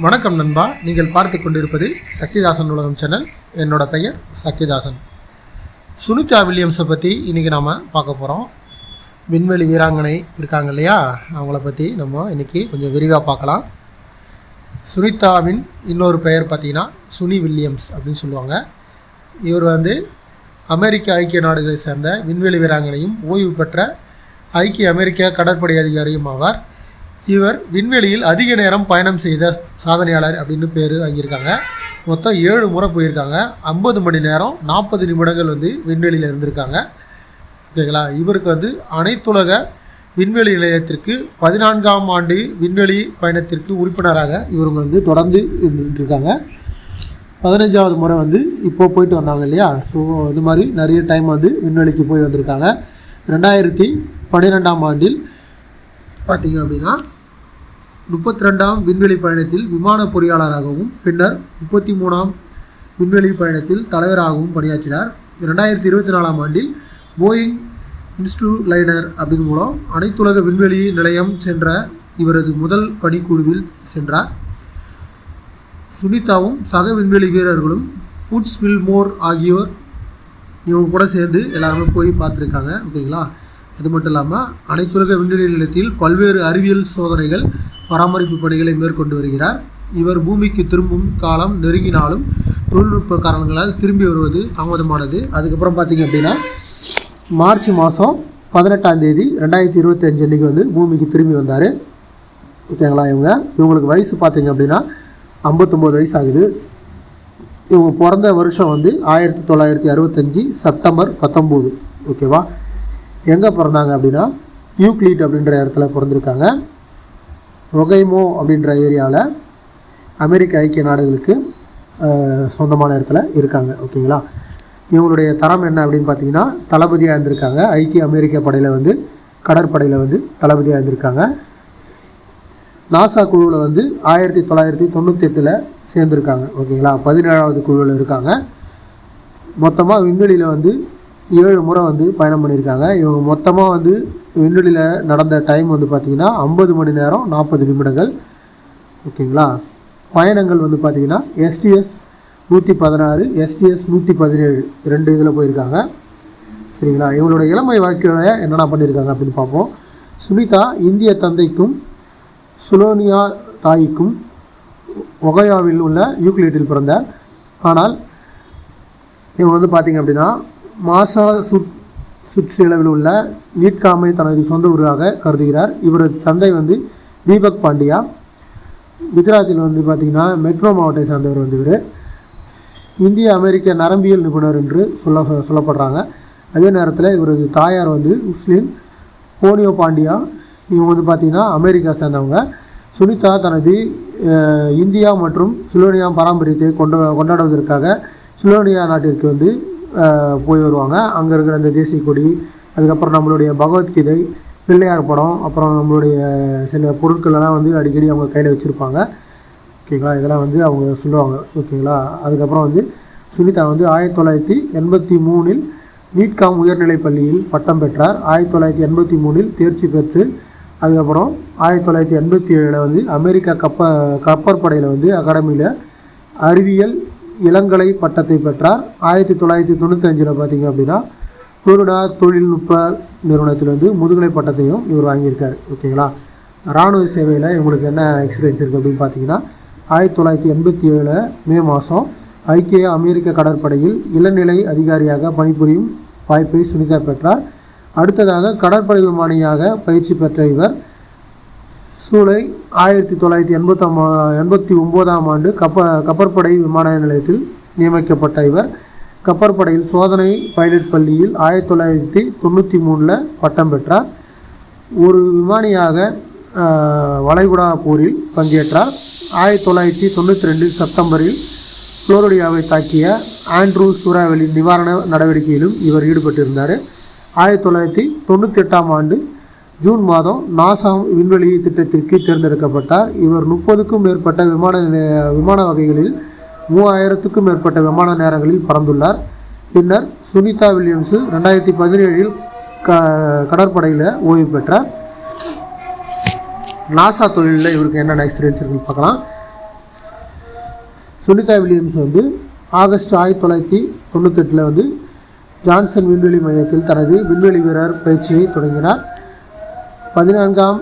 வணக்கம் நண்பா. நீங்கள் பார்த்து கொண்டிருப்பது சக்திதாசன் உலகம் சேனல். என்னோட பெயர் சக்திதாசன். சுனிதா வில்லியம்ஸை பற்றி இன்றைக்கி நாம் பார்க்க போகிறோம் விண்வெளி வீராங்கனை இருக்காங்க இல்லையா? அவங்கள பற்றி நம்ம இன்றைக்கி கொஞ்சம் விரிவாக பார்க்கலாம். சுனிதாவின் இன்னொரு பெயர் பார்த்திங்கன்னா சுனி வில்லியம்ஸ் அப்படின்னு சொல்லுவாங்க. இவர் வந்து அமெரிக்க ஐக்கிய நாடுகளை சேர்ந்த விண்வெளி வீராங்கனையும் ஓய்வு பெற்ற ஐக்கிய அமெரிக்க கடற்படை அதிகாரியும் ஆவார். இவர் விண்வெளியில் அதிக நேரம் பயணம் செய்த சாதனையாளர் அப்படின்னு பேர் வாங்கியிருக்காங்க. மொத்தம் ஏழு முறை போயிருக்காங்க. ஐம்பது மணி நேரம் நாற்பது நிமிடங்கள் வந்து விண்வெளியில் இருந்திருக்காங்க. ஓகேங்களா? இவருக்கு வந்து அனைத்துலக விண்வெளி நிலையத்திற்கு பதினான்காம் ஆண்டு விண்வெளி பயணத்திற்கு உறுப்பினராக இவருங்க வந்து தொடர்ந்து இருந்துகிட்ருக்காங்க பதினஞ்சாவது முறை வந்து இப்போ போயிட்டு வந்தாங்க இல்லையா? ஸோ இது மாதிரி நிறைய டைம் வந்து விண்வெளிக்கு போய் வந்திருக்காங்க. ரெண்டாயிரத்தி பன்னிரெண்டாம் ஆண்டில் பார்த்தீங்க அப்படின்னா முப்பத்தி ரெண்டாம் விண்வெளி பயணத்தில் விமான பொறியாளராகவும் பின்னர் முப்பத்தி மூணாம் விண்வெளி பயணத்தில் தலைவராகவும் பணியாற்றினார். ரெண்டாயிரத்தி இருபத்தி நாலாம் ஆண்டில் போயிங் இன்ஸ்டியூட் லைனர் அப்படின் மூலம் அனைத்துலக விண்வெளி நிலையம் சென்ற இவரது முதல் பணிக்குழுவில் சென்றார். சுனிதாவும் சக விண்வெளி வீரர்களும் புட்ஸ் வில்மோர் ஆகியோர் இவங்க கூட சேர்ந்து எல்லாருமே போய் பார்த்துருக்காங்க ஓகேங்களா? அது மட்டும் இல்லாமல் அனைத்துலக விண்வெளி நிலையத்தில் பல்வேறு அறிவியல் சோதனைகள் பராமரிப்பு பணிகளை மேற்கொண்டு வருகிறார். இவர் பூமிக்கு திரும்பும் காலம் நெருங்கினாலும் தொழில்நுட்ப காரணங்களால் திரும்பி வருவது தாமதமானது. அதுக்கப்புறம் பார்த்தீங்க அப்படின்னா மார்ச் மாதம் பதினெட்டாம் தேதி ரெண்டாயிரத்தி இருபத்தி அஞ்சு அன்றைக்கி வந்து பூமிக்கு திரும்பி வந்தார். ஓகேங்களா இவங்க? இவங்களுக்கு வயசு பார்த்தீங்க அப்படின்னா ஐம்பத்தொம்போது வயசு ஆகுது. இவங்க பிறந்த வருஷம் வந்து ஆயிரத்தி தொள்ளாயிரத்தி அறுபத்தஞ்சி செப்டம்பர் பத்தொம்போது. ஓகேவா? எங்கே பிறந்தாங்க அப்படின்னா யூக்ளிட் அப்படின்ற இடத்துல பிறந்திருக்காங்க. ஒகைமோ அப்படின்ற ஏரியாவில் அமெரிக்க ஐக்கிய நாடுகளுக்கு சொந்தமான இடத்துல இருக்காங்க. ஓகேங்களா? இவங்களுடைய தரம் என்ன அப்படின்னு பார்த்தீங்கன்னா தளபதியாக இருந்திருக்காங்க. ஐக்கிய அமெரிக்க படையில் வந்து கடற்படையில் வந்து தளபதியாக இருந்திருக்காங்க. நாசா குழுவில் வந்து ஆயிரத்தி தொள்ளாயிரத்தி தொண்ணூற்றி எட்டில் சேர்ந்துருக்காங்க. ஓகேங்களா? பதினேழாவது குழுவில் இருக்காங்க. மொத்தமாக விண்வெளியில் வந்து ஏழு முறை வந்து பயணம் பண்ணியிருக்காங்க. இவங்க மொத்தமாக வந்து விண்வெளியில் நடந்த டைம் வந்து பார்த்திங்கன்னா ஐம்பது மணி நேரம் நாற்பது நிமிடங்கள். ஓகேங்களா? பயணங்கள் வந்து பார்த்திங்கன்னா எஸ்டிஎஸ் நூற்றி பதினாறு எஸ்டிஎஸ் நூற்றி பதினேழு ரெண்டு இதில் போயிருக்காங்க. சரிங்களா? இவங்களோட இளமை வாழ்க்கையில் என்னென்ன பண்ணியிருக்காங்க அப்படின்னு பார்ப்போம். சுனிதா இந்திய தந்தைக்கும் சுலோனியா தாய்க்கும் ஒகையாவில் உள்ள யூக்லேட்டில் பிறந்தார். ஆனால் இவங்க வந்து பார்த்திங்க அப்படின்னா மாசா சுட் சுற்றளவில் உள்ள நீட்காமை தனது சொந்த ஊராக கருதுகிறார். இவரது தந்தை வந்து தீபக் பாண்டியா. குஜராத்தில் வந்து பார்த்திங்கன்னா மெட்ரோ மாவட்டத்தை சார்ந்தவர் வந்து இவர். இந்திய அமெரிக்க நரம்பியல் நிபுணர் என்று சொல்ல சொல்லப்படுறாங்க. அதே நேரத்தில் இவரது தாயார் வந்து முஸ்லீம். போனியோ பாண்டியா. இவங்க வந்து பார்த்திங்கன்னா அமெரிக்கா சேர்ந்தவங்க. சுனிதா தனது இந்தியா மற்றும் சுலோனியா பாரம்பரியத்தை கொண்டு கொண்டாடுவதற்காக சுலோனியா நாட்டிற்கு வந்து போய் வருவாங்க. அங்கே இருக்கிற அந்த தேசிய கொடி அதுக்கப்புறம் நம்மளுடைய பகவத்கீதை பிள்ளையார் படம் அப்புறம் நம்மளுடைய சில பொருட்களெல்லாம் வந்து அடிக்கடி அவங்க கையில் வச்சுருப்பாங்க. ஓகேங்களா? இதெல்லாம் வந்து அவங்க சொல்லுவாங்க. ஓகேங்களா? அதுக்கப்புறம் வந்து சுனிதா வந்து ஆயிரத்தி தொள்ளாயிரத்தி எண்பத்தி மூணில் நீட்காம் உயர்நிலைப் பள்ளியில் பட்டம் பெற்றார். ஆயிரத்தி தொள்ளாயிரத்தி எண்பத்தி மூணில் தேர்ச்சி பெற்று அதுக்கப்புறம் ஆயிரத்தி தொள்ளாயிரத்தி எண்பத்தி ஏழில் வந்து அமெரிக்கா கப்ப கப்பற்படையில் வந்து அகாடமியில் அறிவியல் இளங்கலை பட்டத்தை பெற்றார். ஆயிரத்தி தொள்ளாயிரத்தி தொண்ணூத்தஞ்சில் பார்த்தீங்க அப்படின்னா புருடா தொழில்நுட்ப நிறுவனத்தில் வந்து முதுகலை பட்டத்தையும் இவர் வாங்கியிருக்கார். ஓகேங்களா? இராணுவ சேவையில் இவங்களுக்கு என்ன எக்ஸ்பீரியன்ஸ் இருக்குது அப்படின்னு பார்த்தீங்கன்னா ஆயிரத்தி தொள்ளாயிரத்தி எண்பத்தி ஏழில் மே மாதம் ஐக்கிய அமெரிக்க கடற்படையில் இளநிலை அதிகாரியாக பணிபுரியும் வாய்ப்பை சுனிதா பெற்றார். அடுத்ததாக கடற்படை விமானியாக பயிற்சி பெற்ற இவர் சூலை ஆயிரத்தி தொள்ளாயிரத்தி எண்பத்தாம் எண்பத்தி ஒம்போதாம் ஆண்டு கப்ப கப்பற்படை விமான நிலையத்தில் நியமிக்கப்பட்ட இவர். கப்பற்படையில் சோதனை பைலட் பள்ளியில் ஆயிரத்தி தொள்ளாயிரத்தி தொண்ணூற்றி மூணில் பட்டம் பெற்றார். ஒரு விமானியாக வளைகுடா போரில் பங்கேற்றார். ஆயிரத்தி தொள்ளாயிரத்தி தொண்ணூற்றி ரெண்டு செப்டம்பரில் புளோரிடியாவை தாக்கிய ஆண்ட்ரூ சூறாவளி நிவாரண நடவடிக்கையிலும் இவர் ஈடுபட்டிருந்தார். ஆயிரத்தி தொள்ளாயிரத்தி தொண்ணூற்றி எட்டாம் ஆண்டு ஜூன் மாதம் நாசா விண்வெளி திட்டத்திற்கு தேர்ந்தெடுக்கப்பட்டார். இவர் முப்பதுக்கும் மேற்பட்ட விமான நிலைய- விமான வகைகளில் மூவாயிரத்துக்கும் மேற்பட்ட விமான நேரங்களில் பறந்துள்ளார். பின்னர் சுனிதா வில்லியம்ஸு ரெண்டாயிரத்தி பதினேழில் க கடற்படையில் ஓய்வு பெற்றார். நாசா தொழிலில் இவருக்கு என்னென்ன எக்ஸ்பீரியன்ஸ் இருக்குன்னு பார்க்கலாம். சுனிதா வில்லியம்ஸ் வந்து ஆகஸ்ட் ஆயிரத்தி தொள்ளாயிரத்தி தொண்ணூத்தெட்டில் வந்து ஜான்சன் விண்வெளி மையத்தில் தனது விண்வெளி வீரர் பயிற்சியை தொடங்கினார். பதினான்காம்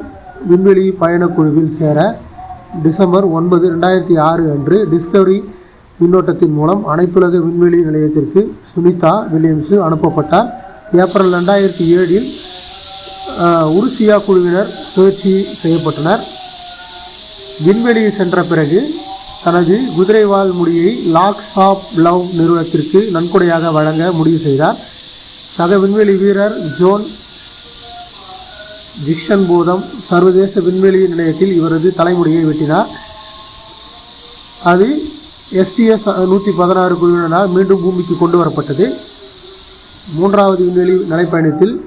விண்வெளி பயணக்குழுவில் சேர டிசம்பர் ஒன்பது ரெண்டாயிரத்தி ஆறு அன்று டிஸ்கவரி விண்ணோட்டத்தின் மூலம் அனைத்துலக விண்வெளி நிலையத்திற்கு சுனிதா வில்லியம்ஸு அனுப்பப்பட்டார். ஏப்ரல் ரெண்டாயிரத்தி ஏழில் உருசியா குழுவினர் சுழற்சி செய்யப்பட்டனர். விண்வெளி சென்ற பிறகு தனது குதிரைவால் முடியை லாக்ஸ் ஆஃப் லவ் நிறுவனத்திற்கு நன்கொடையாக வழங்க முடிவு செய்தார். சக விண்வெளி வீரர் ஜோன் ஜிக்ஷன் பூதம் சர்வதேச விண்வெளி நிலையத்தில் இவரது தலைமுடியை வெட்டினார். அது எஸ்டிஎஸ் நூற்றி பதினாறு குழுவினரால் மீண்டும் பூமிக்கு கொண்டு வரப்பட்டது. மூன்றாவது விண்வெளி நடைப்பயணத்தில்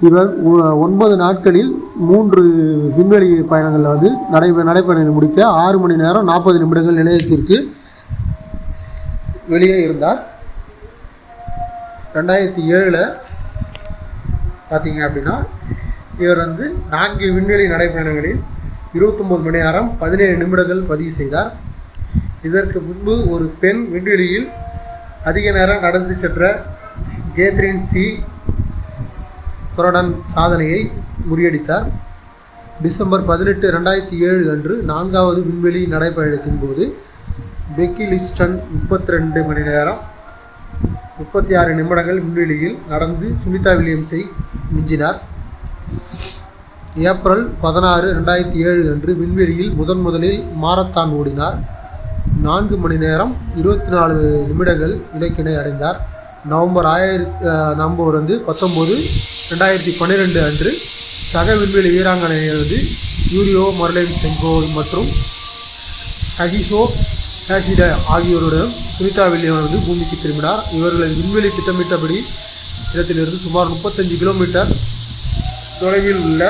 இவர் ஒ- ஒன்பது நாட்களில் மூன்று விண்வெளி பயணங்களில் வந்து நடை நடைப்பயணம் முடிக்க ஆறு மணி நேரம் நாற்பது நிமிடங்கள் நிலையத்திற்கு வெளியே இருந்தார். ரெண்டாயிரத்தி ஏழில் பார்த்தீங்க அப்படின்னா இவர் வந்து நான்கு விண்வெளி நடைப்பயணங்களில் இருபத்தொம்போது மணி நேரம் பதினேழு நிமிடங்கள் பதிவு செய்தார். இதற்கு முன்பு ஒரு பெண் விண்வெளியில் அதிக நேரம் நடந்து சென்ற கேத்ரின் சி. துரடன் சாதனையை முறியடித்தார். டிசம்பர் பதினெட்டு ரெண்டாயிரத்தி ஏழு அன்று நான்காவது விண்வெளி நடைப்பயணத்தின் போது பெக்கி லிஸ்டன் முப்பத்தி ரெண்டு மணி நேரம் முப்பத்தி ஆறு நிமிடங்கள் விண்வெளியில் நடந்து சுனிதா வில்லியம்ஸை மிஞ்சினார். ஏப்ரல் பதினாறு ரெண்டாயிரத்தி ஏழு அன்று விண்வெளியில் முதன் முதலில் மாரத்தான் ஓடினார். நான்கு மணி நேரம் இருபத்தி நாலு நிமிடங்கள் இலக்கினை அடைந்தார். நவம்பர் ஆயிரத்தி நவம்பர் வந்து பத்தொம்போது ரெண்டாயிரத்தி பன்னிரெண்டு அன்று சக விண்வெளி வீராங்கனையர் வந்து யூரியோ மர்லைன் செங்கோ மற்றும் ஹகிசோ ஹேசிட ஆகியோருடன் சுனிதா வில்லியம் வந்து பூமிக்கு திரும்பினார். இவர்களை விண்வெளி திட்டமிட்டபடி இடத்திலிருந்து சுமார் முப்பத்தஞ்சு கிலோமீட்டர் தொலைவில் உள்ள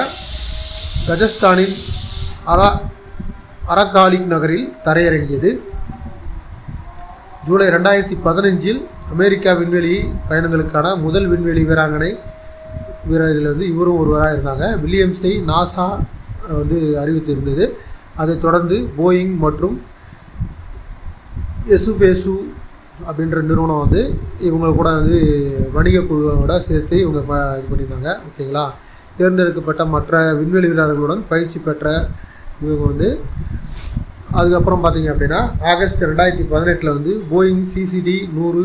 கஜஸ்தானின் அரா அரகாலிக் நகரில் தரையிறங்கியது. ஜூலை ரெண்டாயிரத்தி பதினஞ்சில் அமெரிக்கா விண்வெளி பயணங்களுக்கான முதல் விண்வெளி வீராங்கனை வீரர்கள் வந்து இவரும் ஒருவராக இருந்தாங்க. வில்லியம்ஸை நாசா வந்து அறிவித்திருந்தது. அதைத் தொடர்ந்து போயிங் மற்றும் எசுபேசு அப்படின்ற நிறுவனம் வந்து இவங்க கூட வந்து வணிக குழுவோட சேர்த்து இவங்க ப இது பண்ணியிருந்தாங்க. ஓகேங்களா? தேர்ந்தெடுக்கப்பட்ட மற்ற விண்வெளி வீரர்களுடன் பயிற்சி பெற்ற இவங்க வந்து அதுக்கப்புறம் பார்த்தீங்க அப்படின்னா ஆகஸ்ட் ரெண்டாயிரத்தி பதினெட்டில் வந்து போயிங் சிசிடி நூறு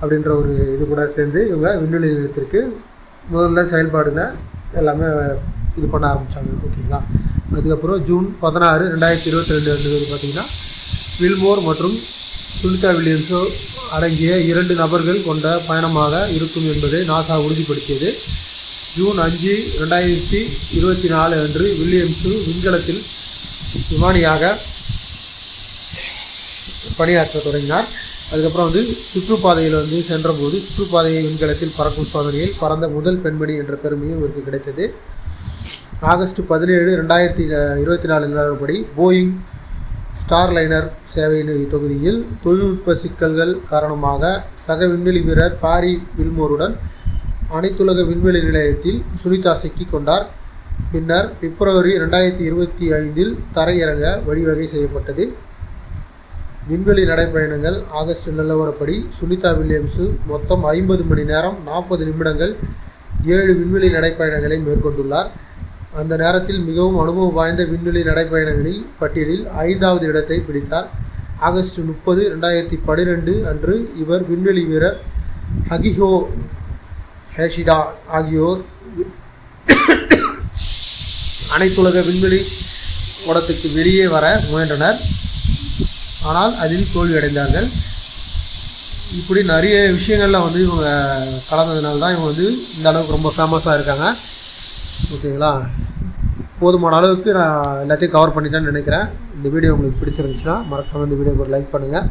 அப்படின்ற ஒரு இது கூட சேர்ந்து இவங்க விண்வெளி நிலையத்திற்கு முதல்ல செயல்பாடுங்க எல்லாமே இது பண்ண ஆரம்பித்தாங்க ஓகேங்களா? அதுக்கப்புறம் ஜூன் பதினாறு ரெண்டாயிரத்தி இருபத்தி ரெண்டு வந்து பார்த்தீங்கன்னா வில்மோர் மற்றும் சுனிதா வில்லியம்ஸோ அடங்கிய இரண்டு நபர்கள் கொண்ட பயணமாக இருக்கும் என்பதை நாசா உறுதிப்படுத்தியது. ஜூன் அஞ்சு ரெண்டாயிரத்தி இருபத்தி நாலு அன்று வில்லியம்ஸு விண்கலத்தில் விமானியாக பணியாற்ற தொடங்கினார். அதுக்கப்புறம் வந்து சுற்றுப்பாதையில் வந்து சென்றபோது சுற்றுப்பாதையை விண்கலத்தில் பறக்கும் சோதனையில் பறந்த முதல் பெண்மணி என்ற பெருமையும் இவருக்கு கிடைத்தது. ஆகஸ்ட் பதினேழு ரெண்டாயிரத்தி இருபத்தி நாலு நிலவரப்படி போயிங் ஸ்டார்லைனர் சேவை தொகுதியில் தொழில்நுட்ப சிக்கல்கள் காரணமாக சக விண்வெளி வீரர் பாரி வில்மோருடன் அனைத்துலக விண்வெளி நிலையத்தில் சுனிதா சிக்கிக் கொண்டார். பின்னர் பிப்ரவரி ரெண்டாயிரத்தி இருபத்தி ஐந்தில் தரையிறங்க வழிவகை செய்யப்பட்டது. விண்வெளி நடைப்பயணங்கள் ஆகஸ்ட் நிலவரப்படி சுனிதா வில்லியம்ஸு மொத்தம் ஐம்பது மணி நேரம் நாற்பது நிமிடங்கள் ஏழு விண்வெளி நடைப்பயணங்களை மேற்கொண்டுள்ளார். அந்த நேரத்தில் மிகவும் அனுபவம் வாய்ந்த விண்வெளி நடைப்பயணங்களில் பட்டியலில் ஐந்தாவது இடத்தை பிடித்தார். ஆகஸ்ட் முப்பது ரெண்டாயிரத்தி பனிரெண்டு அன்று இவர் விண்வெளி வீரர் ஹகிஹோ ஹேஷிடா ஆகியோர் அனைத்துலக விண்வெளி ஓடத்துக்கு வெளியே வர முயன்றனர். ஆனால் அதில் தோல்வியடைந்தார்கள். இப்படி நிறைய விஷயங்கள்லாம் வந்து இவங்க கலந்ததுனால தான் இவங்க வந்து இந்த அளவுக்கு ரொம்ப ஃபேமஸாக இருக்காங்க. ஓகேங்களா? போதுமான அளவுக்கு நான் எல்லாத்தையும் கவர் பண்ணிட்டேன்னு நினைக்கிறேன். இந்த வீடியோ உங்களுக்கு பிடிச்சிருந்துச்சுன்னா மறக்காமல் இந்த வீடியோக்கு ஒரு லைக் பண்ணுங்கள்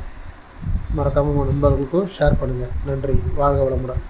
மறக்காமல் உங்கள் நண்பர்களுக்கும் ஷேர் பண்ணுங்கள் நன்றி. வாழ்க வளமுடன்.